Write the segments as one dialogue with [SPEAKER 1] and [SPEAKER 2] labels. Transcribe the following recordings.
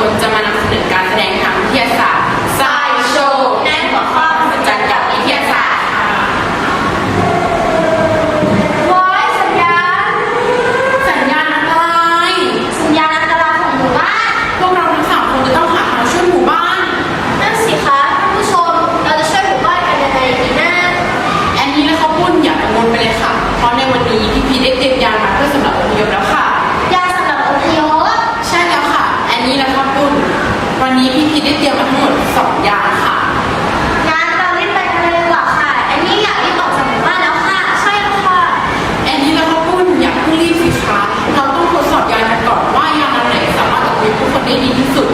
[SPEAKER 1] คนจะมานำเสนอการแสดงทางวิทยาศาสตร์ เดียวมันทั้งหมดสองย่างค่ะ
[SPEAKER 2] งานเรารีบไปกันเลยดีกค่ะ อันนี้อยากรีบตอบจากหมู่าแล้วค่ะ ใช่ค่ะ
[SPEAKER 1] แอนนี่และพ่อปุ้อย่าเพิ่งรีบสิคะเราต้องทดสอบยานกันก่อนว่ายาอะไรสามารถอ
[SPEAKER 2] อกฤท
[SPEAKER 1] ธิ์ผู้คนได้
[SPEAKER 2] ดีที่สุ
[SPEAKER 1] ด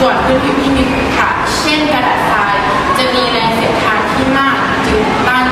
[SPEAKER 1] ส่วนพื้นผิวที่มีขรุขระเช่นกระดาษทราย จะมีแรงเสียดทานที่มากจึงต้าน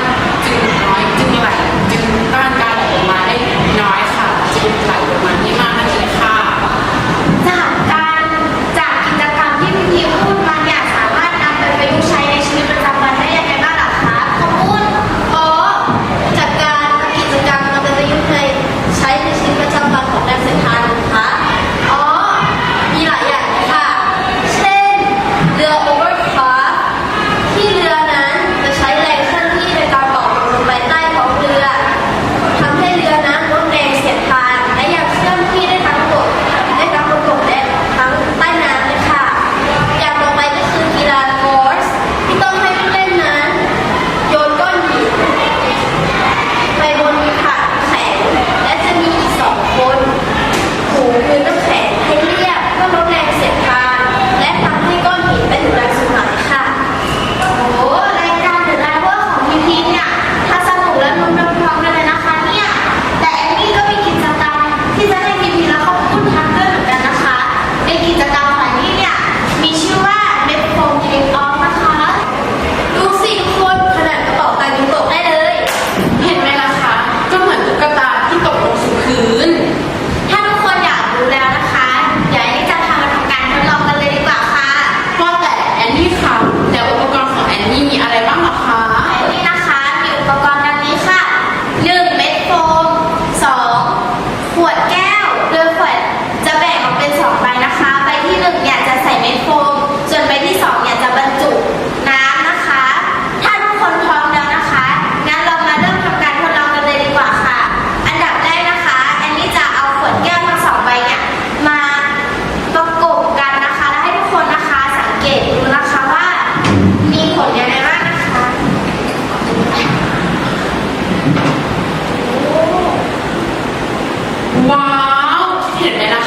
[SPEAKER 2] Yeah.